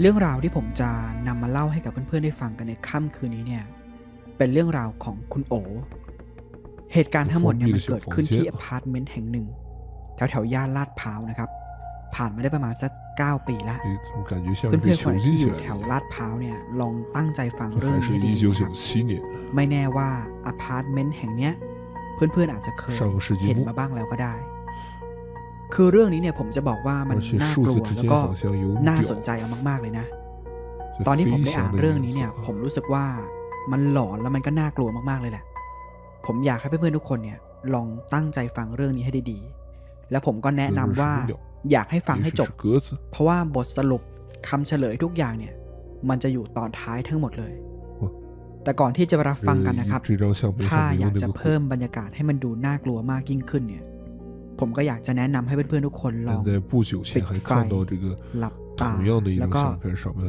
เรื่องราวที่ผมจะนำมาเล่าให้กับเพื่อนๆได้ฟังกันในค่ำคืนนี้เนี่ย เป็นเรื่องราวของคุณโอ เหตุการณ์ทั้งหมดเนี่ยมันเกิดขึ้นที่อพาร์ตเมนต์แห่งหนึ่ง แถวแถวย่านลาดพร้าวนะครับ ผ่านมาได้ประมาณสัก 9 ปีละเพื่อนๆคนที่อยู่แถวลาดพร้าวเนี่ยลองตั้งใจฟังเรื่องนี้ดีครับไม่แน่ว่าอพาร์ตเมนต์แห่งเนี้ยเพื่อนๆอาจจะเคยเห็นมาบ้างแล้วก็ได้ คือเรื่องนี้เนี่ยผมจะบอกว่ามันน่ากลัวแล้วก็น่าสนใจเอามาก ๆ เลยนะ ตอนนี้ผมได้อ่านเรื่องนี้เนี่ย ผมรู้สึกว่ามันหลอนแล้วมันก็น่ากลัวมาก ๆ เลยแหละ ผมอยากให้เพื่อนๆทุกคนเนี่ย ลองตั้งใจฟังเรื่องนี้ให้ดีๆ แล้วผมก็แนะนำว่าอยากให้ฟังให้จบ เพราะว่าบทสรุปคำเฉลยทุกอย่างเนี่ย มันจะอยู่ตอนท้ายทั้งหมดเลย แต่ก่อนที่จะรับฟังกันนะครับ ถ้าอยากจะเพิ่มบรรยากาศให้มันดูน่ากลัวมากยิ่งขึ้นเนี่ย ผมก็อยากจะแนะนำให้เพื่อนๆทุกคนลองปิดไฟหลับตาแล้วก็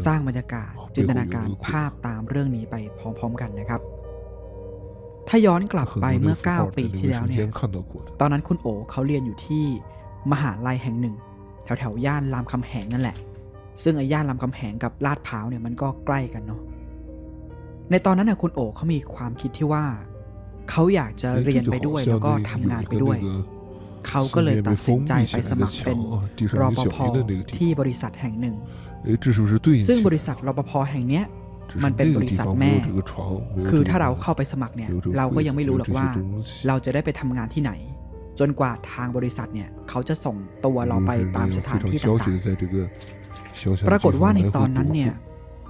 สร้างบรรยากาศจินตนาการภาพตามเรื่องนี้ไปพร้อม ๆ กันนะครับ ถ้าย้อนกลับไปเมื่อ 9 ปีที่แล้วเนี่ยตอนนั้นคุณโอเขาเรียนอยู่ที่มหาลัยแห่งหนึ่ง แถวๆย่านรามคำแหงนั่นแหละ ซึ่งไอ้ย่านรามคำแหงกับลาดพร้าวเนี่ยมันก็ใกล้กันเนาะในตอนนั้นน่ยคุณโอเขามีความคิดที่ว่า เขาอยากจะเรียนไปด้วยแล้วก็ทำงานไปด้วย เขาก็เลยตัดสินใจไปสมัครเป็นรปภที่บริษัทแห่งหนึ่ง ซึ่งบริษัทรปภแห่งเนี้ยมันเป็นบริษัทแม่ คือถ้าเราเข้าไปสมัครเนี่ย เราก็ยังไม่รู้หรอกว่า เราจะได้ไปทำงานที่ไหน จนกว่าทางบริษัทเนี่ย เขาจะส่งตัวเราไปตามสถานที่ต่างๆ ปรากฏว่าในตอนนั้นเนี่ย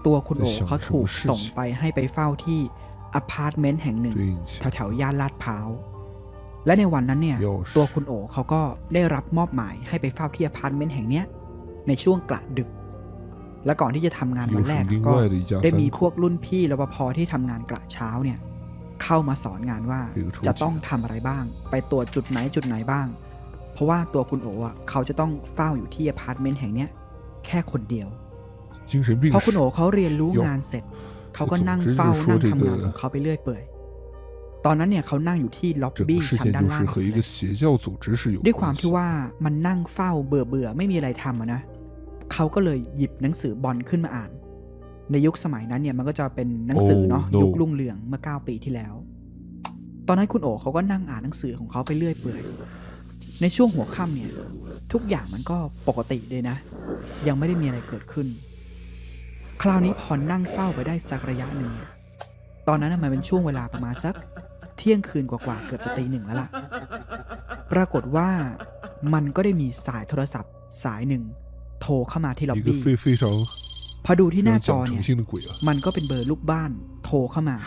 ตัวคุณโอเขาถูกส่งไปให้ไปเฝ้าที่อพาร์ตเมนต์แห่งหนึ่งแถวๆย่านลาดพร้าว และในวันนั้นเนี่ย ตัวคุณโอเขาก็ได้รับมอบหมายให้ไปเฝ้าที่อพาร์ตเมนต์แห่งเนี้ย ในช่วงกละดึก และก่อนที่จะทำงานวันแรกก็ได้มีพวกรุ่นพี่รปภที่ทำงานกละเช้าเนี่ย เข้ามาสอนงานว่าจะต้องทำอะไรบ้าง ไปตรวจจุดไหนจุดไหนบ้าง เพราะว่าตัวคุณโออะเขาจะต้องเฝ้าอยู่ที่อพาร์ตเมนต์แห่งเนี้ย แค่คนเดียวพอคุณโอเขาเรียนรู้งานเสร็จ เขาก็นั่งเฝ้านั่งทำงานของเขาไปเรื่อยเปื่อย ตอนนั้นเนี่ยเขานั่งอยู่ที่ล็อบบี้ชั้นด้านล่างด้วยความที่ว่ามันนั่งเฝ้าเบื่อเบื่อไม่มีอะไรทำนะเขาก็เลยหยิบหนังสือบอลขึ้นมาอ่าน ในยุคสมัยนั้นเนี่ยมันก็จะเป็นหนังสือเนาะยุคลุ่งเรืองเมื่อ 9 ปีที่แล้ว ตอนนั้นคุณโอ๋เขาก็นั่งอ่านหนังสือของเขาไปเรื่อยเปื่อยในช่วงหัวค่ำเนี่ย ทุกอย่างมันก็ปกติเลยนะ ยังไม่ได้มีอะไรเกิดขึ้น คราวนี้พอนั่งเฝ้าไปได้สักระยะหนึ่งตอนนั้นมันเป็นช่วงเวลาประมาณสัก เที่ยงคืนกว่าๆเกือบจะตีหนึ่งแล้วล่ะ ปรากฏว่ามันก็ได้มีสายโทรศัพท์ สายหนึ่ง โทรเข้ามาที่ล็อบบี้พอดูที่หน้าจอเนี่ยมันก็เป็นเบอร์ลูกบ้านโทรเข้ามา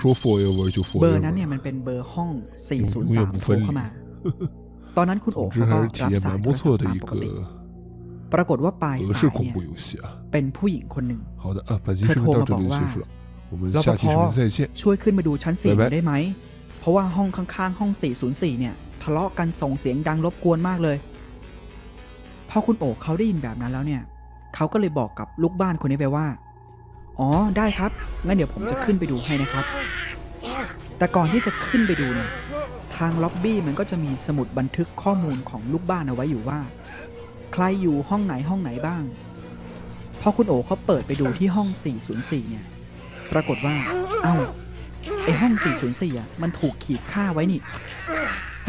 เบอร์นั้นเนี่ยมันเป็นเบอร์ห้อง 403 โทรเข้ามา ตอนนั้นคุณโอ๋เขาก็รับสายโทรศัพท์ตามปกติปรากฏว่าปลายสายเนี่ยเป็นผู้หญิงคนหนึ่งเธอโทรมาบอกว่าเราพอช่วยขึ้นมาดูชั้นสี่ได้ไหม ราะว่าห้องข้างๆ ห้อง 404 เนี่ยทะเลาะกันส่งเสียงดังรบกวนมากเลย พอคุณโอ๋เขาได้ยินแบบนั้นแล้วเนี่ย เขาก็เลยบอกกับลูกบ้านคนนี้ไปว่า อ๋อได้ครับ งั้นเดี๋ยวผมจะขึ้นไปดูให้นะครับ แต่ก่อนที่จะขึ้นไปดูเนี่ย ทางล็อบบี้มันก็จะมีสมุดบันทึกข้อมูลของลูกบ้านเอาไว้อยู่ว่า ใครอยู่ห้องไหนห้องไหนบ้าง พอคุณโอ๋เขาเปิดไปดูที่ห้อง 404 เนี่ย ปรากฏว่า เอ้า ไอห้อง 404อะมันถูกขีดค่าไว้นี่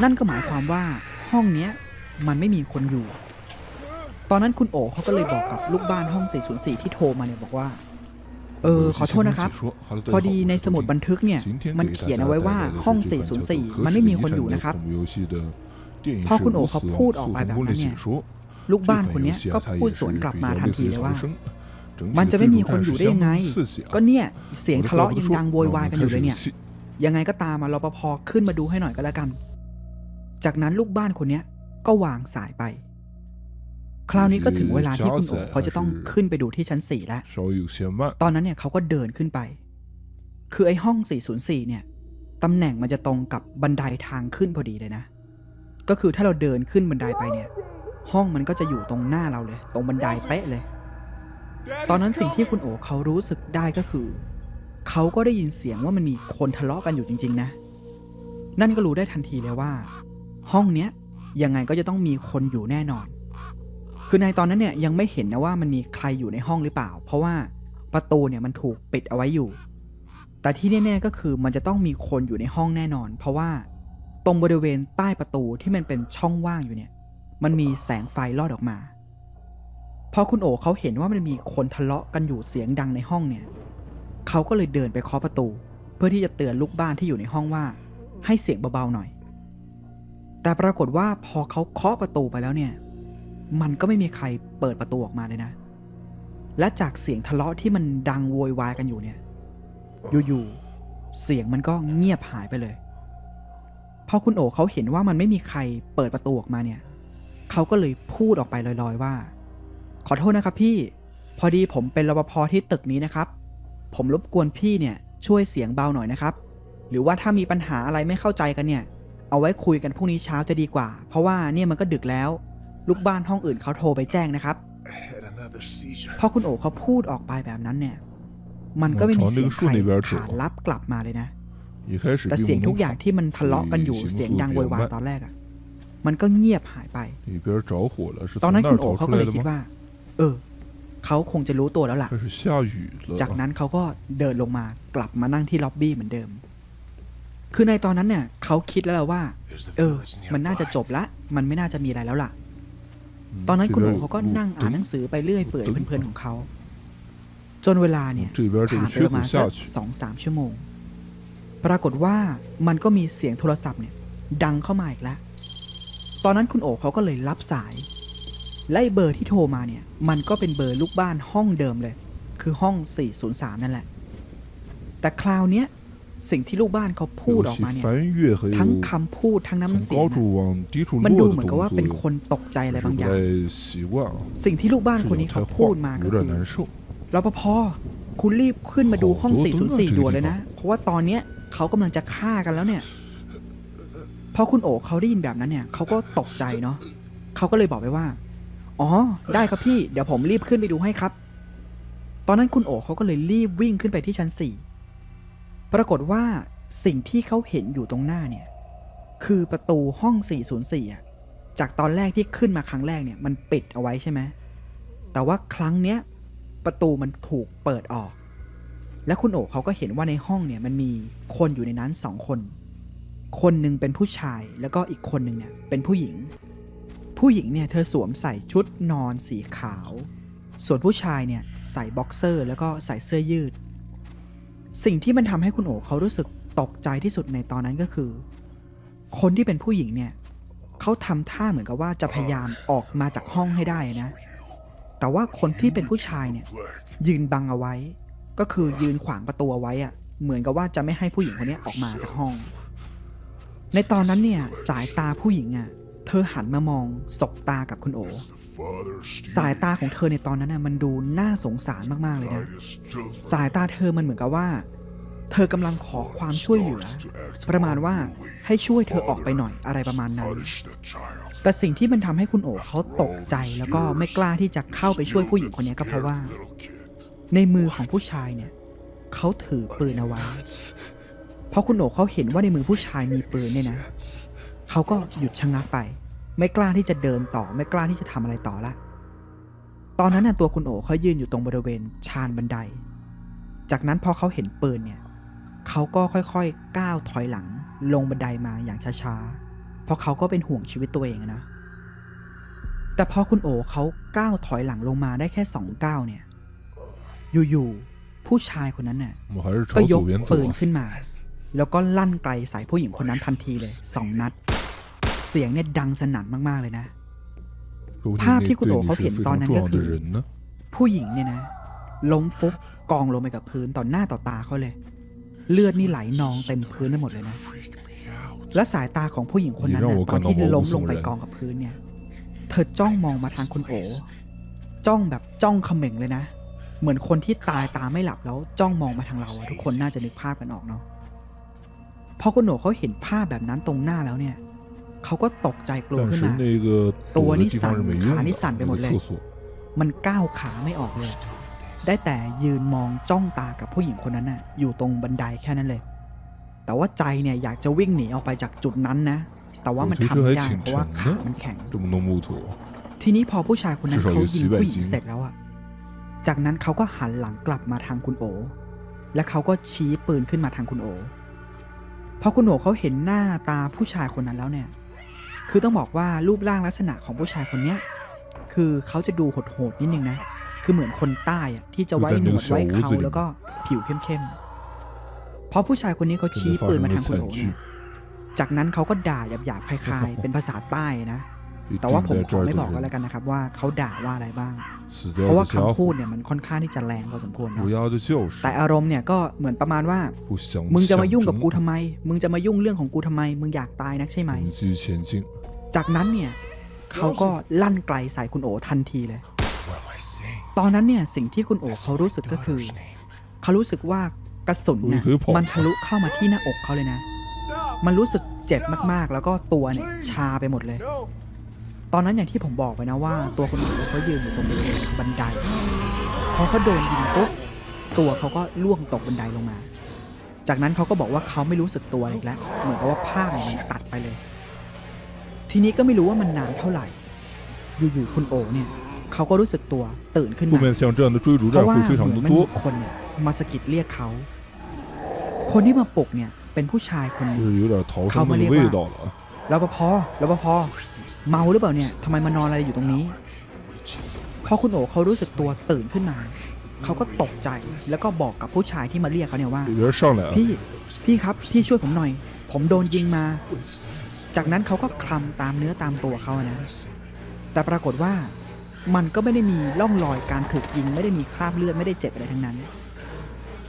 นั่นก็หมายความว่าห้องเนี้ยมันไม่มีคนอยู่ ตอนนั้นคุณโอเขาก็เลยบอกกับลูกบ้านห้อง 404 ที่โทรมาเนี่ยบอกว่า เออขอโทษนะครับ พอดีในสมุดบันทึกเนี่ย มันเขียนเอาไว้ว่าห้อง 404 มันไม่มีคนอยู่นะครับ พอคุณโอเขาพูดออกไปแบบนั้นเนี่ย ลูกบ้านคนนี้ก็พูดสวนกลับมาทันทีเลยว่า มันจะไม่มีคนอยู่ได้ยังไง ก็เนี่ยเสียงทะเลาะยังดังโวยวายกันอยู่เลยเนี่ย ยังไงก็ตามมารปภขึ้นมาดูให้หน่อยก็แล้วกัน จากนั้นลูกบ้านคนเนี้ยก็วางสายไป คราวนี้ก็ถึงเวลาที่คุณโอ๋เขาจะต้องขึ้นไปดูที่ชั้นสี่แล้ว ตอนนั้นเนี่ยเขาก็เดินขึ้นไป คือไอ้ห้อง 404 เนี่ยตำแหน่งมันจะตรงกับบันไดทางขึ้นพอดีเลยนะ ก็คือถ้าเราเดินขึ้นบันไดไปเนี่ย ห้องมันก็จะอยู่ตรงหน้าเราเลย ตรงบันไดเป๊ะเลย ตอนนั้นสิ่งที่คุณโอเขารู้สึกได้ก็คือ เขาก็ได้ยินเสียงว่ามันมีคนทะเลาะกันอยู่จริง ๆ นะ นั่นก็รู้ได้ทันทีเลยว่า ห้องเนี้ยยังไงก็จะต้องมีคนอยู่แน่นอน คือในตอนนั้นเนี่ยยังไม่เห็นนะว่ามันมีใครอยู่ในห้องหรือเปล่า เพราะว่าประตูเนี่ยมันถูกปิดเอาไว้อยู่ แต่ที่แน่ๆก็คือมันจะต้องมีคนอยู่ในห้องแน่นอน เพราะว่าตรงบริเวณใต้ประตูที่มันเป็นช่องว่างอยู่เนี่ย มันมีแสงไฟลอดออกมา พอคุณโอเขาเห็นว่ามันมีคนทะเลาะกันอยู่เสียงดังในห้องเนี่ย เขาก็เลยเดินไปเคาะประตู เพื่อที่จะเตือนลูกบ้านที่อยู่ในห้องว่า ให้เสียงเบาๆหน่อย แต่ปรากฏว่าพอเขาเคาะประตูไปแล้วเนี่ย มันก็ไม่มีใครเปิดประตูออกมาเลยนะ และจากเสียงทะเลาะที่มันดังโวยวายกันอยู่เนี่ย อยู่ๆ เสียงมันก็เงียบหายไปเลย พอคุณโอเขาเห็นว่ามันไม่มีใครเปิดประตูออกมาเนี่ย เขาก็เลยพูดออกไปลอยๆว่า ขอโทษนะครับพี่ พอดีผมเป็นรปภที่ตึกนี้นะครับ ผมรบกวนพี่เนี่ยช่วยเสียงเบาหน่อยนะครับ หรือว่าถ้ามีปัญหาอะไรไม่เข้าใจกันเนี่ย เอาไว้คุยกันพรุ่งนี้เช้าจะดีกว่า เพราะว่าเนี่ยมันก็ดึกแล้ว ลูกบ้านห้องอื่นเขาโทรไปแจ้งนะครับ พอคุณโอเขาพูดออกไปแบบนั้นเนี่ย มันก็ไม่มีเสียงใครผ่านรับกลับมาเลยนะแต่เสียงทุกอย่างที่มันทะเลาะกันอยู่เสียงดังโวยวายตอนแรกอะ่ะมันก็เงียบหายไป ตอนนั้นคุณโอเขาก็เลยคิดว่า เออ เขาคงจะรู้ตัวแล้วล่ะ 开始下雨了， จากนั้นเขาก็เดินลงมากลับมานั่งที่ล็อบบี้เหมือนเดิม คือในตอนนั้นเนี่ยเขาคิดแล้วแหละว่า There's a เออ village มันน่าจะ nearby. จบละ มันไม่น่าจะมีอะไรแล้วล่ะ 嗯 ตอนนั้น 这 คุณ 边 โอ 有 เขาก็ 路 นั่งอ่านหนั 灯 งสือไปเรื่อยเปื่อย ตึ้ง เพลินๆของเขา จนเวลาเนี่ย 这边这 ผ่า 个 นไป 缺 ประมา 口 ณสัก 下去， สองสามชั่วโมง ปรากฏว่ามันก็มีเสียงโทรศัพท์เนี่ย ดังเข้ามาอีกแล้ว ตอนนั้นคุณโอเขาก็เลยรับสาย ไล่เบอร์ที่โทรมาเนี่ย มันก็เป็นเบอร์ลูกบ้านห้องเดิมเลย คือห้อง 403 นั่นแหละ แต่คราวเนี้ยสิ่งที่ลูกบ้านเขาพูดออกมาเนี่ยทั้งคำพูดทั้งน้ำเสียงมันดูเหมือนกับว่าเป็นคนตกใจอะไรบางอย่าง สิ่งที่ลูกบ้านคนนี้เขาพูดมาก็คือรปภคุณรีบขึ้นมาดูห้อง 404 ด่วนเลยนะ เพราะว่าตอนเนี้ยเขากำลังจะฆ่ากันแล้วเนี่ยพอคุณโอ๋เขาได้ยินแบบนั้นเนี่ยเขาก็ตกใจเนาะเขาก็เลยบอกไปว่า อ๋อ ได้ครับพี่ เดี๋ยวผมรีบขึ้นไปดูให้ครับ ตอนนั้นคุณโอเขาก็เลยรีบวิ่งขึ้นไปที่ชั้น4ปรากฏว่าสิ่งที่เขาเห็นอยู่ตรงหน้าเนี่ย คือประตูห้อง 404อะจากตอนแรกที่ขึ้นมาครั้งแรกเนี่ยมันปิดเอาไว้ใช่ไหม แต่ว่าครั้งเนี้ยประตูมันถูกเปิดออก และคุณโอ๋เขาก็เห็นว่าในห้องเนี่ยมันมีคนอยู่ในนั้นสองคน คนหนึ่งเป็นผู้ชายแล้วก็อีกคนหนึ่งเนี่ยเป็นผู้หญิง ผู้หญิงเนี่ยเธอสวมใส่ชุดนอนสีขาว ส่วนผู้ชายเนี่ยใส่บ็อกเซอร์ แล้วก็ใส่เสื้อยืด สิ่งที่มันทำให้คุณโอเขารู้สึกตกใจที่สุดในตอนนั้นก็คือ คนที่เป็นผู้หญิงเนี่ยเขาทำท่าเหมือนกับว่าจะพยายามออกมาจากห้องให้ได้นะ แต่ว่าคนที่เป็นผู้ชายเนี่ยยืนบังเอาไว้ ก็คือยืนขวางประตูไว้อะเหมือนกับว่าจะไม่ให้ผู้หญิงคนนี้ออกมาจากห้อง ในตอนนั้นเนี่ยสายตาผู้หญิงอะ เธอหันมามองสบตากับคุณโอ สายตาของเธอในตอนนั้นน่ะมันดูน่าสงสารมากๆเลยนะ สายตาเธอมันเหมือนกับว่า เธอกำลังขอความช่วยเหลือ ประมาณว่าให้ช่วยเธอออกไปหน่อยอะไรประมาณนั้น แต่สิ่งที่มันทำให้คุณโอเขาตกใจแล้วก็ไม่กล้าที่จะเข้าไปช่วยผู้หญิงคนนี้ก็เพราะว่า ในมือของผู้ชายเนี่ยเขาถือปืนเอาไว้เพราะคุณโอเขาเห็นว่าในมือผู้ชายมีปืนเนี่ยนะ เขาก็หยุดชะงักไป ไม่กล้าที่จะเดินต่อ ไม่กล้าที่จะทำอะไรต่อละ ตอนนั้นน่ะตัวคุณโอ๋เขายืนอยู่ตรงบริเวณชานบันได จากนั้นพอเขาเห็นปืนเนี่ยเขาก็ค่อยๆก้าวถอยหลังลงบันไดมาอย่างช้าๆ เพราะเขาก็เป็นห่วงชีวิตตัวเองนะ แต่พอคุณโอ๋เขาก้าวถอยหลังลงมาได้แค่สองก้าวเนี่ย อยู่ๆผู้ชายคนนั้นเนี่ยก็ยกปืนขึ้นมา แล้วก็ลั่นไกลใส่ผู้หญิงคนนั้นทันทีเลยสองนัด เสียงเนี่ยดังสนั่นมากๆเลยนะ ภาพที่คุณโอเขาเห็นตอนนั้นก็คือ ผู้หญิงเนี่ยนะ ล้มฟุบกองลงไปกับพื้นต่อหน้าต่อตาเขาเลย เลือดนี่ไหลนองเต็มพื้นไปหมดเลยนะ แล้วสายตาของผู้หญิงคนนั้นนะตอนที่ล้มลงไปกองกับพื้นเนี่ย เธอจ้องมองมาทางคุณโอ จ้องแบบจ้องเขม่งเลยนะ เหมือนคนที่ตายตาไม่หลับแล้วจ้องมองมาทางเราทุกคนน่าจะนึกภาพกันออกเนาะพอคุณโหนเขาเห็นภาพแบบนั้นตรงหน้าแล้วเนี่ย เขาก็ตกใจกลัวขึ้นมาตัวนี่สั่นขานี่สั่นไปหมดเลย มันก้าวขาไม่ออกเลย ได้แต่ยืนมองจ้องตากับผู้หญิงคนนั้นน่ะ อยู่ตรงบันไดแค่นั้นเลย แต่ว่าใจเนี่ยอยากจะวิ่งหนีออกไปจากจุดนั้นนะ แต่ว่ามันทำไม่ได้เพราะว่าขามันแข็ง ทีนี้พอผู้ชายคนนั้นเขายิงผู้หญิงเสร็จแล้วอะ จากนั้นเขาก็หันหลังกลับมาทางคุณโอ และเขาก็ชี้ปืนขึ้นมาทางคุณโอพอคุณโอเขาเห็นหน้าตาผู้ชายคนนั้นแล้วเนี่ย คือต้องบอกว่ารูปร่างลักษณะของผู้ชายคนเนี้ยคือเขาจะดูโหดๆนิดนึงนะ คือเหมือนคนใต้อะที่จะไว้หนวดไว้เขาแล้วก็ผิวเข้มๆ เพราะผู้ชายคนนี้เขาชี้ปืนมาทางคุณโอเจากนั้นเขาก็ด่าหยาบๆคล้ายๆ เป็นภาษาใต้นะ แต่ว่าผมขอไม่บอกก็แล้วกันนะครับว่าเขาด่าว่าอะไรบ้าง เพราะว่าคำพูดเนี่ยมันค่อนข้างที่จะแรงพอสมควรเนาะแต่อารมณ์เนี่ยก็เหมือนประมาณว่า มึงจะมายุ่งกับกูทำไม มึงจะมายุ่งเรื่องของกูทำไม มึงอยากตายนักใช่ไหม จากนั้นเนี่ยเขาก็ลั่นไกลใส่คุณโอทันทีเลย ตอนนั้นเนี่ยสิ่งที่คุณโอเขารู้สึกก็คือเขารู้สึกว่ากระสุนน่ะมันทะลุเข้ามาที่หน้าอกเขาเลยนะ มันรู้สึกเจ็บมากๆ แล้วก็ตัวเนี่ยชาไปหมดเลย ตอนนั้นอย่างที่ผมบอกไปนะว่า ตัวคนขับเขายืนอยู่ตรงบริเวณบันไดพอเขาโดนยิงปุ๊บตัวเขาก็ล่วงตกบันไดลงมา จากนั้นเขาก็บอกว่าเขาไม่รู้สึกตัวอีกแล้ว เหมือนกับว่าภาพมันตัดไปเลย ทีนี้ก็ไม่รู้ว่ามันนานเท่าไหร่ อยู่ๆคุณโอเนี่ยเขาก็รู้สึกตัวตื่นขึ้นมาเพราะว่ามันมีคนเนี่ยมาสกิดเรียกเขา คนที่มาปลุกเนี่ยเป็นผู้ชายคนหนึ่งเขามาเรียกว่า รปภรปภเมาหรือเปล่าเนี่ยทำไมมานอนอะไรอยู่ตรงนี้ พอคุณโอเขารู้สึกตัวตื่นขึ้นมา เขาก็ตกใจแล้วก็บอกกับผู้ชายที่มาเรียกเขาเนี่ยว่าพี่พี่ครับพี่ช่วยผมหน่อย ผมโดนยิงมา จากนั้นเขาก็คลำตามเนื้อตามตัวเขานะ แต่ปรากฏว่ามันก็ไม่ได้มีร่องรอยการถูกยิง ไม่ได้มีคราบเลือดไม่ได้เจ็บอะไรทั้งนั้น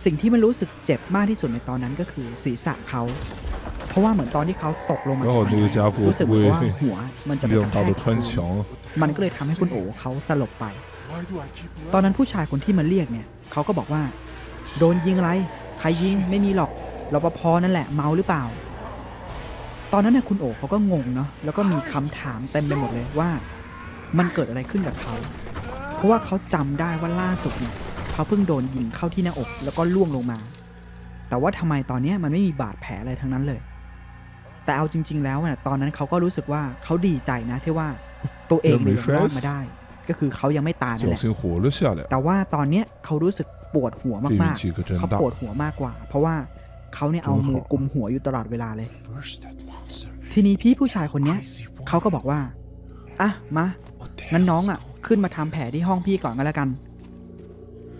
สิ่งที่มันรู้สึกเจ็บมากที่สุดในตอนนั้นก็คือศีรษะเขา เพราะว่าเหมือนตอนที่เขาตกลงมาจากรู้สึกว่าหัวมันจะไปกระแทกมันก็เลยทำให้คุณโอ๋เขาสลบไป ตอนนั้นผู้ชายคนที่มาเรียกเนี่ยเขาก็บอกว่า โดนยิงอะไร ใครยิงไม่มีหรอกรปภนั่นแหละเมาหรือเปล่า ตอนนั้นน่ยคุณโอ๋เขาก็งงเนาะแล้วก็มีคำถามเต็มไปหมดเลยว่า มันเกิดอะไรขึ้นกับเขาเพราะว่าเขาจำได้ว่าล่าสุดเนี่ยเขาเพิ่งโดนยิงเข้าที่หน้าอกแล้วก็ล่วงลงมา แต่ว่าทำไมตอนนี้มันไม่มีบาดแผลอะไรทั้งนั้นเลย แต่เอาจริง ๆ แล้วเนี่ยตอนนั้นเขาก็รู้สึกว่าเขาดีใจนะที่ว่าตัวเองเนีรอดมาได้ ก็คือเขายังไม่ตายนั่นแหละแต่ว่าตอนเนี้ยเขารู้สึกปวดหัวมากๆเขาปวดหัวมากกว่า เพราะว่าเขาเนี่ยเอามือกุมหัวอยู่ตลอดเวลาเลย ทีนี้พี่ผู้ชายคนเนี้ยเขาก็บอกว่าอะมางั้นน้องอะ ขึ้นมาทำแผลที่ห้องพี่ก่อนก็แล้วกัน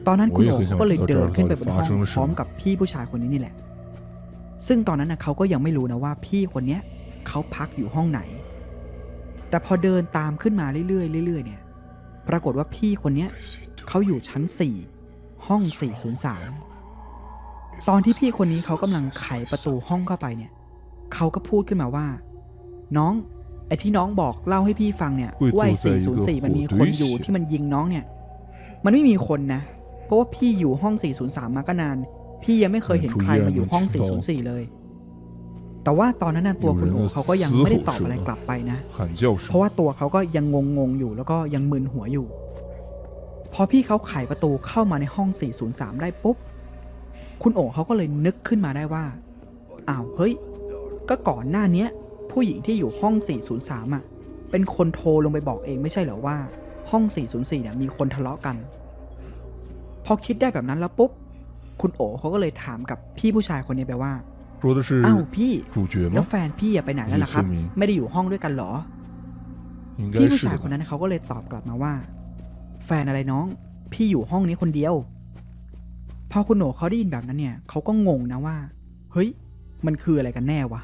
ตอนนั้นคุณโอ๋ก็เลยเดินขึ้นไปบนห้องพร้อมกับพี่ผู้ชายคนนี้นี่แหละ ซึ่งตอนนั้นนะเขาก็ยังไม่รู้นะว่าพี่คนเนี้ยเขาพักอยู่ห้องไหน แต่พอเดินตามขึ้นมาเรื่อยๆเรื่อยๆเนี่ย ปรากฏว่าพี่คนเนี้ย Is he doing? เขาอยู่ชั้น 4 ห้อง 403 ตอนที่พี่คนนี้เขากำลังไขประตูห้องเข้าไปเนี่ย เขาก็พูดขึ้นมาว่า น้องไอ้ที่น้องบอกเล่าให้พี่ฟังเนี่ยอุ้ยว่าไอ้ตัวใจ404 มันมีก็คนโหดด้วยอยู่ที่มันยิงน้องเนี่ย มันไม่มีคนนะ เพราะว่าพี่อยู่ห้อง 403 มาก็นาน พี่ยังไม่เคยเห็นใครมาอยู่ห้อง 404 เลย แต่ว่าตอนนั้นตัวคุณโอเขาก็ยังไม่ได้ตอบอะไรกลับไปนะ เพราะว่าตัวเขาก็ยังงงๆอยู่แล้วก็ยังมึนหัวอยู่ พอพี่เขาไขประตูเข้ามาในห้อง 403 ได้ปุ๊บ คุณโอเขาก็เลยนึกขึ้นมาได้ว่า อ้าวเฮ้ย ก็ก่อนหน้านี้ผู้หญิงที่อยู่ห้อง 403 อะ เป็นคนโทรลงไปบอกเองไม่ใช่เหรอว่าห้อง 404 เนี่ยมีคนทะเลาะกัน พอคิดได้แบบนั้นแล้วปุ๊บ คุณโอเขาก็เลยถามกับพี่ผู้ชายคนนี้ไปว่าอ้าวพี่แล้วแฟนพี่ไปไหนแล้วล่ะครับ ไม่ได้อยู่ห้องด้วยกันหรอพี่ผู้ชายคนนั้นเขาก็เลยตอบกลับมาว่า แฟนอะไรน้อง พี่อยู่ห้องนี้คนเดียว พอคุณโหนเขาได้ยินแบบนั้นเนี่ยเขาก็งงนะว่า เฮ้ย มันคืออะไรกันแน่วะ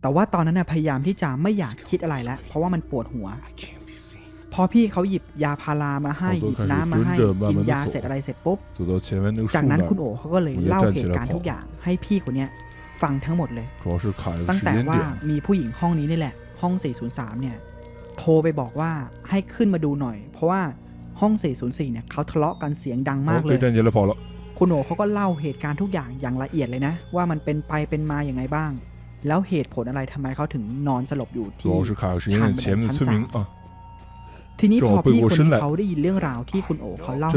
แต่ว่าตอนนั้นนะพยายามที่จะไม่อยากคิดอะไรแล้วเพราะว่ามันปวดหัว พอพี่เขาหยิบยาพารามาให้หยิบน้ำมาให้กินยาเสร็จอะไรเสร็จปุ๊บจากนั้นคุณโอเขาก็เลยเล่าเหตุการณ์ทุกอย่างให้พี่คนนี้ฟังทั้งหมดเลย ตั้งแต่ว่ามีผู้หญิงห้องนี้นี่แหละ ห้อง 403 เนี่ย โทรไปบอกว่าให้ขึ้นมาดูหน่อย เพราะว่าห้อง 404 เนี่ยเขาทะเลาะกันเสียงดังมากเลยคุณโอเขาก็เล่าเหตุการณ์ทุกอย่างอย่างละเอียดเลยนะ ว่ามันเป็นไปเป็นมาอย่างไงบ้าง แล้วเหตุผลอะไรทำไมเขาถึงนอนสลบอยู่ที่ชั้นชั้นสาม ทีนี้พอพี่คนณเขาได้ยินเรื่องราวที่คุณโอเขาเล่าเ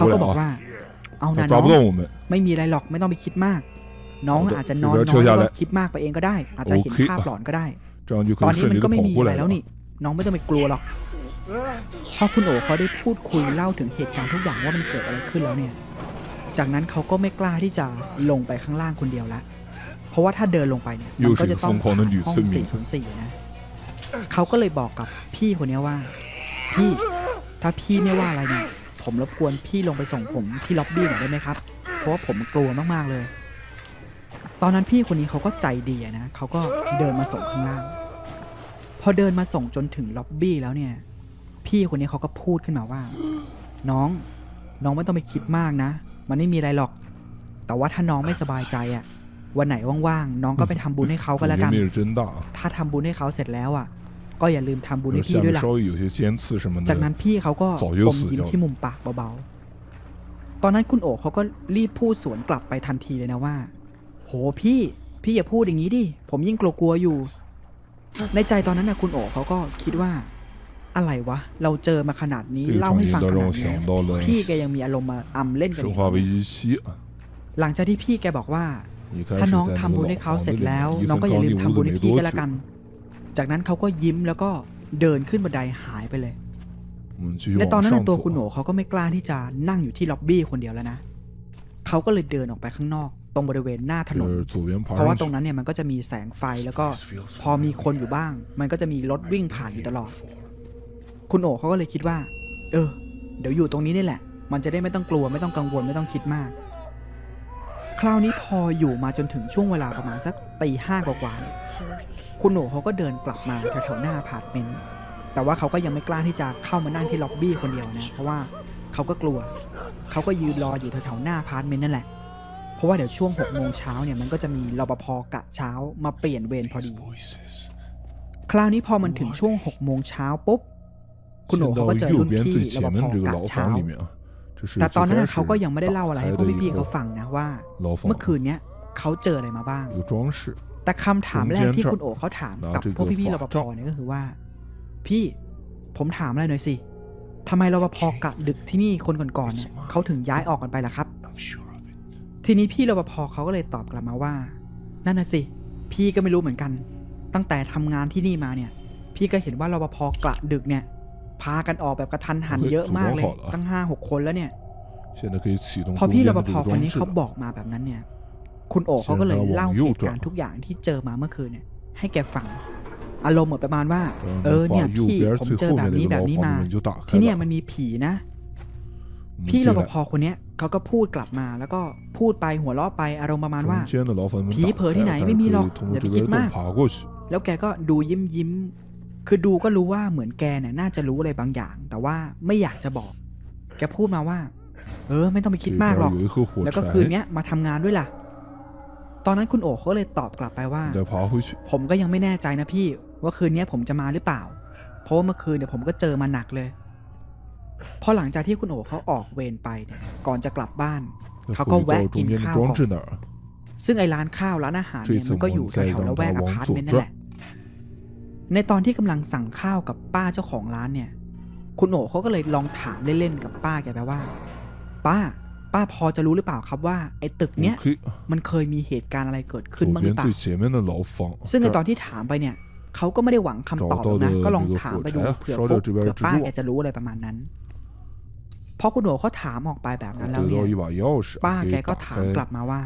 ขาก็บอกว่า เอานะน้องไม่มีอะไรหรอกไม่ต้องไปคิดมาก น้องอาจจะนอนนอนแล้วคิดมากไปเองก็ได้ อาจจะเห็นภาพหลอนก็ได้ ตอนนี้มันก็ไม่มีอะไรแล้วนี่ น้องไม่ต้องไปกลัวหรอกพอคุณโอเขาได้พูดคุยเล่าถึงเหตุการณ์ทุกอย่างว่ามันเกิดอะไรขึ้นแล้วเนี่ย จากนั้นเขาก็ไม่กล้าที่จะลงไปข้างล่างคนเดียวละ เพราะว่าถ้าเดินลงไปเนี่ยมันก็จะต้องผ่านห้องสี่นะ เขาก็เลยบอกกับพี่คนนี้ว่า พี่ถ้าพี่ไม่ว่าอะไรเนี่ยผมรบกวนพี่ลงไปส่งผมที่ล็อบบี้หน่อยได้ไหมครับ เพราะว่าผมกลัวมากๆเลย ตอนนั้นพี่คนนี้เขาก็ใจดีนะเขาก็เดินมาส่งข้างล่าง พอเดินมาส่งจนถึงล็อบบี้แล้วเนี่ย พี่คนนี้เขาก็พูดขึ้นมาว่า น้อง น้องไม่ต้องไปคิดมากนะ มันไม่มีอะไรหรอก แต่ว่าถ้าน้องไม่สบายใจอะ่ะวันไหนว่างๆ น้องก็ไปทำบุญให้เขาก็แล้วกัน ถ้าทำบุญให้เขาเสร็จแล้วอะ ก็อย่าลืมทำบุญให้พี่ด้วยล่ะจากนั้นพี่เขาก็อมยิ้มที่มุมปากเบาๆ ตอนนั้นคุณโอ๋เขาก็รีบพูดสวนกลับไปทันทีเลยนะว่า โหพี่ พี่อย่าพูดอย่างนี้ดิ ผมยิ่งกลัวๆอยู่ ในใจตอนนั้นนะคุณโอ๋เขาก็คิดว่า อะไรวะ เราเจอมาขนาดนี้เล่าให้ฟังขนาดนี้พี่แกยังมีอารมณ์มาอ่ำเล่นกันหลังจากที่พี่แกบอกว่าถ้าน้องทำบุญให้เขาเสร็จแล้ว น้องก็อย่าลืมทำบุญให้พี่ก็แล้วกัน จากนั้นเขาก็ยิ้มแล้วก็เดินขึ้นบันไดหายไปเลยและตอนนั้นตัวคุณโหนเขาก็ไม่กล้าที่จะนั่งอยู่ที่ล็อบบี้คนเดียวแล้วนะเขาก็เลยเดินออกไปข้างนอก ตรงบริเวณหน้าถนน เพราะว่าตรงนั้นเนี่ยมันก็จะมีแสงไฟแล้วก็พอมีคนอยู่บ้าง มันก็จะมีรถวิ่งผ่านอยู่ตลอด คุณโอเขาก็เลยคิดว่า เออ เดี๋ยวอยู่ตรงนี้นี่แหละ มันจะได้ไม่ต้องกลัวไม่ต้องกังวลไม่ต้องคิดมาก คราวนี้พออยู่มาจนถึงช่วงเวลาประมาณสักตีห้ากว่าๆ คุณหนูเขาก็เดินกลับมาแถวๆหน้าพาร์ทเมนต์แต่ว่าเขาก็ยังไม่กล้าที่จะเข้ามานั่งที่ล็อบบี้คนเดียวนะเพราะว่าเขาก็กลัว เขาก็ยืนรออยู่แถวๆหน้าพาร์ทเมนต์นั่นแหละ เพราะว่าเดี๋ยวช่วงหกโมงเช้าเนี่ยมันก็จะมีรปภกะเช้ามาเปลี่ยนเวรพอดี คราวนี้พอมันถึงช่วงหกโมงเช้าปุ๊บคุณหนูเขาก็เจอรุ่นพี่รปภกะเช้าแต่ตอนนั้นเขาก็ยังไม่ได้เล่าอะไรให้พวกพี่ๆเขาฟังนะว่า เมื่อคืนเนี้ยเขาเจออะไรมาบ้าง แต่คำถามแรกที่คุณโอเขาถามกับพวกพี่ๆรปภเนี่ยก็คือว่า พี่ผมถามอะไรหน่อยสิทำไมรปภกะดึกที่นี่คนก่อนๆเนี่ยเขาถึงย้ายออกกันไปล่ะครับ ทีนี้พี่รปภเขาก็เลยตอบกลับมาว่า นั่นน่ะสิ พี่ก็ไม่รู้เหมือนกัน ตั้งแต่ทำงานที่นี่มาเนี่ย พี่ก็เห็นว่ารปภกะดึกเนี่ย พากันออกแบบกระทันหันเยอะมากเลย ตั้งห้าหกคนแล้วเนี่ยพอพี่รปภคนนี้เขาบอกมาแบบนั้นเนี่ย คุณโอ๋เขาก็เลยเล่าเหตุการณ์ทุกอย่างที่เจอมาเมื่อคืนเนี่ยให้แกฟังอารมณ์เหมือนประมาณว่า เออเนี่ยพี่ผมเจอแบบนี้แบบนี้มาที่เนี่ยมันมีผีนะ พี่รปภคนเนี้ยเขาก็พูดกลับมาแล้วก็พูดไปหัวเราะไปอารมณ์ประมาณว่าผีเผลอที่ไหนไม่มีหรอกอย่าไปคิดมาก แล้วแกก็ดูยิ้มยิ้มคือดูก็รู้ว่าเหมือนแกเนี่ยน่าจะรู้อะไรบางอย่าง แต่ว่าไม่อยากจะบอก แกพูดมาว่า เออ ไม่ต้องไปคิดมากหรอก แล้วก็คืนเนี้ยมาทำงานด้วยล่ะ ตอนนั้นคุณโอ๋เขาเลยตอบกลับไปว่า เดี๋ยวพอผมก็ยังไม่แน่ใจนะพี่ ว่าคืนนี้ผมจะมาหรือเปล่า เพราะว่าเมื่อคืนเนี่ยผมก็เจอมาหนักเลย พอหลังจากที่คุณโอ๋เขาออกเวรไปเนี่ยก่อนจะกลับบ้าน เขาก็แวะกินข้าวก่อนซึ่งไอ้ร้านข้าวร้านอาหารเนี่ยมันก็อยู่แถวๆละแวกอพาร์ตเมนต์นั่นแหละ ในตอนที่กำลังสั่งข้าวกับป้าเจ้าของร้านเนี่ย คุณโอ๋เขาก็เลยลองถามเล่นๆกับป้าแกไปว่า ป้า ป้าพอจะรู้หรือเปล่าครับว่าไอ้ตึกเนี้ยมันเคยมีเหตุการณ์อะไรเกิดขึ้นบ้างหรือเปล่าซึ่งในตอนที่ถามไปเนี่ยเขาก็ไม่ได้หวังคำตอบนะก็ลองถามไปดูเผื่อฟุกเผื่อป้าแกจะรู้อะไรประมาณนั้นพอคุณหนูเขาถามออกไปแบบนั้นแล้วเนี่ยป้าแกก็ถามกลับมาว่า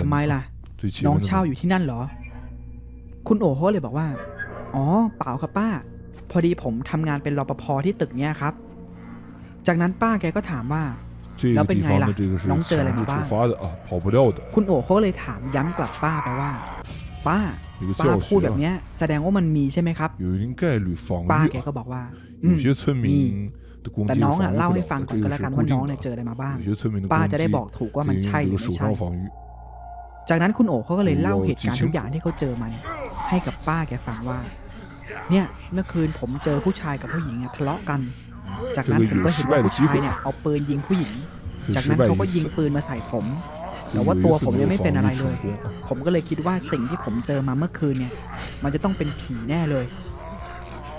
ทำไมล่ะ น้องเช่าอยู่ที่นั่นเหรอ คุณโอ๋เขาเลยบอกว่า อ๋อ เปล่าครับป้า พอดีผมทำงานเป็นรปภที่ตึกเนี้ยครับ จากนั้นป้าแกก็ถามว่า 这 แล้ว 个 เป็น 地 ไง 方 ล่ะ 的这个是 น้องเจออะไร 强制 มาบ้าง 触发的啊，跑不掉的， คุณโอเขาก็เลยถามย้ำกลับป้าไปว่า ป้า 一个 ป้า 教 พูด 学 แบบ 啊， เนี้ยแสดงว่ามันมีใช่ไหมครับ 有一定概率防 ป้า 御 แก 啊 ก็บอกว่า อืม 有些村民的攻 แต่ 击是 น้อง 防 อ่ะ 御 เล่า 不 ให้ 了 ฟัง 的， ก่อน 这 ก็ 个 แล้ว 是 กัน 固 ว่าน้ 定 องเนี่ย 的 เจออะไรมาบ้าง 有些村民的 ป้า 攻 จะได้ 击 บอกถูกว่า 可 มัน 以用 ใช่ 这 หรื 个 อไม่ 手 ใช่ 杖防御。 จากนั้นคุณโอเขาก็เลยเล่าเหตุการณ์ทุกอย่างที่เขาเจอมาเนี่ยให้กับป้าแกฟังว่า เนี่ยเมื่อคืนผมเจอผู้ชายกับผู้หญิงเนี่ยทะเลาะกัน จากนั้นผมก็เห็นว่าผู้ชายเนี่ยเอาปืนยิงผู้หญิง จากนั้นเขาก็ยิงปืนมาใส่ผมแต่ว่าตัวผมยังไม่เป็นอะไรเลย ผมก็เลยคิดว่าสิ่งที่ผมเจอมาเมื่อคืนเนี่ย มันจะต้องเป็นผีแน่เลย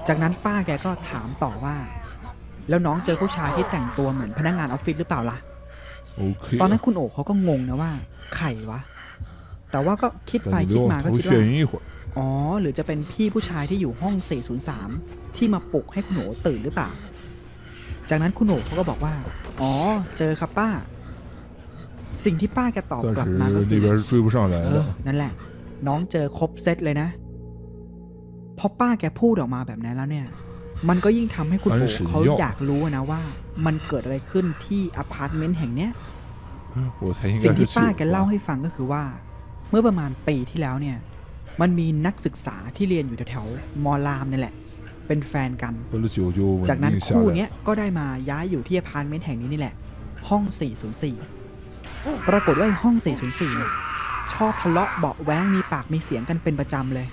จากนั้นป้าแกก็ถามต่อว่า แล้วน้องเจอผู้ชายที่แต่งตัวเหมือนพนักงานออฟฟิศหรือเปล่าล่ะ ตอนนั้นคุณโอ๋เขาก็งงนะว่าใครวะ แต่ว่าก็คิดไปคิดมาก็คิดว่า อ๋อ หรือจะเป็นพี่ผู้ชายที่อยู่ห้อง 403 ที่มาปลุกให้คุณโอ๋ตื่นหรือเปล่า จากนั้นคุณโหนเขาก็บอกว่า อ๋อ เจอครับป้า สิ่งที่ป้าแกตอบกลับมาก็คือเออนั่นแหละ น้องเจอครบเซตเลยนะ พอป้าแกพูดออกมาแบบนั้นแล้วเนี่ย มันก็ยิ่งทำให้คุณโอ๋เขาอยากรู้นะว่า มันเกิดอะไรขึ้นที่อพาร์ตเมนต์แห่งเนี้ยสิ่งที่ป้าแกเล่าให้ฟังก็คือว่า เมื่อประมาณปีที่แล้วเนี่ย มันมีนักศึกษาที่เรียนอยู่แถวมอลามนี่แหละ เป็นแฟนกัน จากนั้นคู่นี้ก็ได้มาย้ายอยู่ที่อพาร์ตเมนต์แห่งนี้นี่แหละ ห้อง 404 ปรากฏว่าห้อง 404 ชอบทะเลาะเบาแว้งมีปากมีเสียงกันเป็นประจำเลย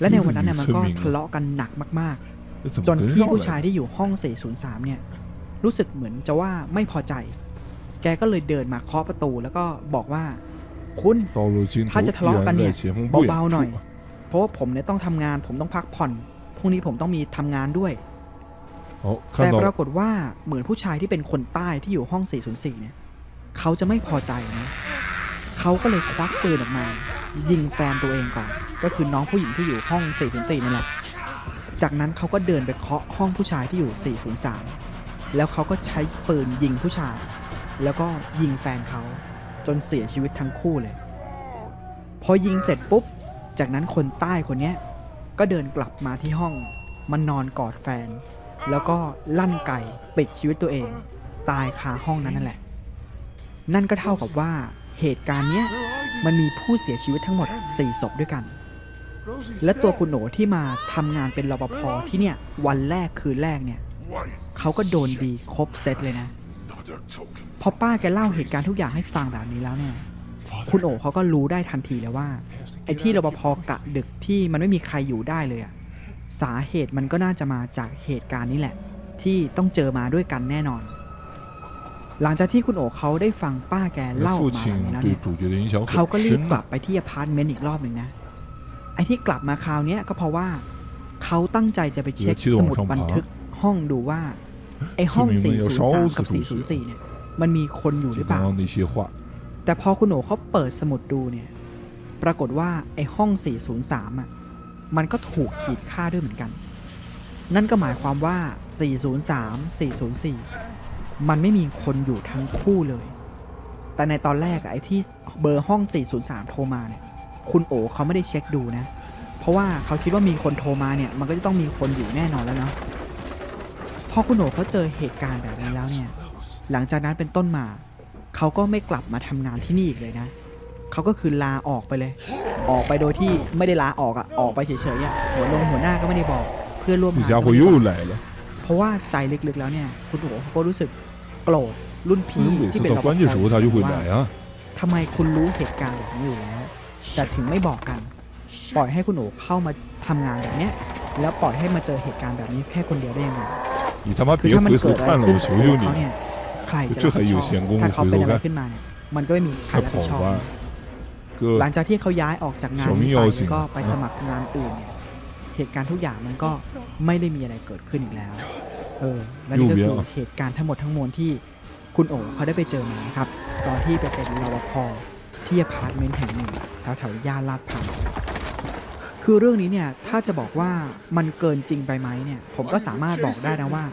และในวันนั้นเนี่ยมันก็ทะเลาะกันหนักมากๆ จนพี่ผู้ชายที่อยู่ห้อง 403 เนี่ย รู้สึกเหมือนจะว่าไม่พอใจ แกก็เลยเดินมาเคาะประตูแล้วก็บอกว่า คุณถ้าจะทะเลาะกันเนี่ยเบาๆหน่อย เพราะว่าผมเนี่ยต้องทำงานผมต้องพักผ่อน พรุ่งนี้ผมต้องมีทำงานด้วยแต่ปรากฏว่าเหมือนผู้ชายที่เป็นคนใต้ที่อยู่ห้อง 404 เนี่ยเขาจะไม่พอใจนะเขาก็เลยควักปืนออกมา ยิงแฟนตัวเองก่อน ก็คือน้องผู้หญิงที่อยู่ห้อง 404 นั่นแหละ จากนั้นเขาก็เดินไปเคาะห้องผู้ชายที่อยู่ 403 แล้วเขาก็ใช้ปืนยิงผู้ชาย แล้วก็ยิงแฟนเขาจนเสียชีวิตทั้งคู่เลย พอยิงเสร็จปุ๊บ จากนั้นคนใต้คนนี้ ก็เดินกลับมาที่ห้อง มันนอนกอดแฟน แล้วก็ลั่นไก่ปิดชีวิตตัวเอง ตายคาห้องนั้นนั่นแหละ นั่นก็เท่ากับว่าเหตุการณ์เนี้ยมันมีผู้เสียชีวิตทั้งหมด 4 ศพด้วยกัน และตัวคุณโหนที่มาทำงานเป็นรปภที่เนี่ยวันแรกคืนแรกเนี่ยเขาก็โดนดีครบเซตเลยนะพอป้าแกเล่าเหตุการณ์ทุกอย่างให้ฟังแบบนี้แล้วเนี่ย คุณโอเขาก็รู้ได้ทันทีเลยว่า ไอ้ที่รปภกะดึกที่มันไม่มีใครอยู่ได้เลยอะสาเหตุมันก็น่าจะมาจากเหตุการณ์นี้แหละ ที่ต้องเจอมาด้วยกันแน่นอน หลังจากที่คุณโอเขาได้ฟังป้าแกเล่ามาแล้วเนี่ยเขาก็รีบกลับไปที่อพาร์ตเมนต์อีกรอบหนึ่งนะไอ้ที่กลับมาคราวนี้ก็เพราะว่า เขาตั้งใจจะไปเช็คสมุดบันทึกห้องดูว่าไอ้ห้อง 403 กับ 404 เนี่ย มันมีคนอยู่หรือเปล่า แต่พอคุณโอเขาเปิดสมุดดูเนี่ย ปรากฏว่าไอ้ห้อง 403อะมันก็ถูกขีดค่าด้วยเหมือนกัน นั่นก็หมายความว่า 403 404 มันไม่มีคนอยู่ทั้งคู่เลย แต่ในตอนแรกไอ้ที่เบอร์ห้อง 403 โทรมาเนี่ย คุณโอเขาไม่ได้เช็คดูนะ เพราะว่าเขาคิดว่ามีคนโทรมาเนี่ย มันก็จะต้องมีคนอยู่แน่นอนแล้วเนาะ พอคุณโอเขาเจอเหตุการณ์แบบนี้แล้วเนี่ย หลังจากนั้นเป็นต้นมา เขาก็ไม่กลับมาทำงานที่นี่อีกเลยนะเเขาก็คือลาออกไปเลย ออกไปโดยที่ไม่ได้ลาออกอะออกไปเฉยๆอะหัวลงหัวหน้าก็ไม่ได้บอก เพื่อร่วมงานก็ไม่ได้บอกเพราะว่าใจลึกๆแล้วเนี่ย คุณโอ๋ก็รู้สึกโกรธรุ่นพี่ที่เป็นรปภว่าทำไมคุณรู้เหตุการณ์แบบนี้อยู่แล้วแต่ถึงไม่บอกกัน ปล่อยให้คุณโอ๋เข้ามาทำงานแบบเนี้ยแล้วปล่อยให้มาเจอเหตุการณ์แบบนี้แค่คนเดียวได้ยังไงคือถ้ามันเกิดอะไรขึ้นเขาเนี่ยใครจะรับผิดชอบถ้าเขาเป็นอะไรขึ้นมาเนี่ยมันก็ไม่มีใครรับผิดชอบ หลังจากที่เขาย้ายออกจากงานไปก็ไปสมัครงานอื่น เหตุการณ์ทุกอย่างมันก็ไม่ได้มีอะไรเกิดขึ้นอีกแล้ว เออและนี่ก็คือเหตุการณ์ทั้งหมดทั้งมวลที่คุณโอ๋เขาได้ไปเจอมาครับ ตอนที่ไปเป็นรปภที่อพาร์ตเมนต์แห่งหนึ่งแถวแถวย่านลาดพร้าวคือเรื่องนี้เนี่ยถ้าจะบอกว่ามันเกินจริงไปไหมเนี่ย ผมก็สามารถบอกได้นะว่า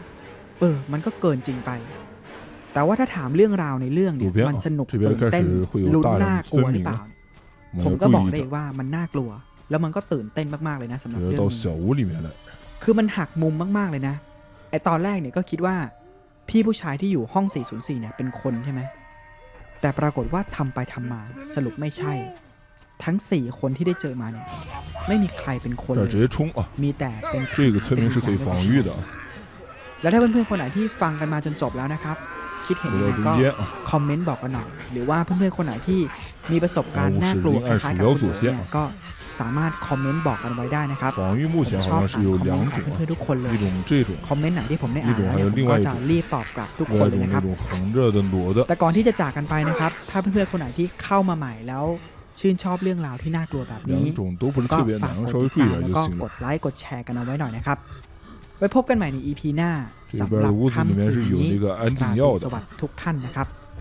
เออ มันก็เกินจริงไป แต่ว่าถ้าถามเรื่องราวในเรื่องเนี่ยมันสนุกตื่นเต้นลุ้นน่ากลัวหรือเปล่า ผม 们 ก็ 要 บอก 注 ได้ 意 อี 的 ก。ว่ามันน่ากลัว แล้วมันก็ตื่นเต้นมากๆเลยนะสำหรับ 比如 เรื่อง 到 นี้ 小屋里面来， คือมันหักมุมมากๆเลยนะ ไอตอนแรกเนี่ยก็คิดว่า พี่ผู้ชายที่อยู่ห้อง 404 เนี่ยเป็นคนใช่ไหม แต่ปรากฏว่าทำไปทำมาสรุปไม่ใช่ ทั้ง 4 คนที่ได้เจอมาเนี่ย ไม่มีใครเป็นคน 这 เล 儿直 ย 接冲啊！ มีแต่เป็นผี 这个村民是可以防御的啊， แล้วถ้าเพื่อนๆคนไหนที่ฟังกันมาจนจบแล้วนะครับ ิดเห็นยังไงก็คอมเมนต์บอกกันหน่อยหรือว่าเพื่อนๆคนไหนที่มีประสบการณ์น่ากลัวคล้ายๆกับคุณเนี่ยก็สามารถคอมเมนต์บอกกันไว้ได้นะครับผมชอบคอมเมนต์จอกเพื่อนๆทุกคนเลยคอมเมนต์ไหนที่ผมได้อ่านแล้วผมก็จะรีบตอบกลับทุกคนเลยนะครับแต่ก่อนที่จะจากกันไปนะครับ ถ้าเพื่อนๆคนไหนที่เข้ามาใหม่แล้วชื่นชอบเรื่องราวที่น่ากลัวแบบนี้ก็ฝากกดติดตามแล้วก็กดไลค์กดแชร์กันเอาไว้หน่อยนะครับ ไว้พบกันใหม่ใน EP หน้าสำหรับคำคืนนี้ราตรีสวัสดิ์ทุกท่านนะครับ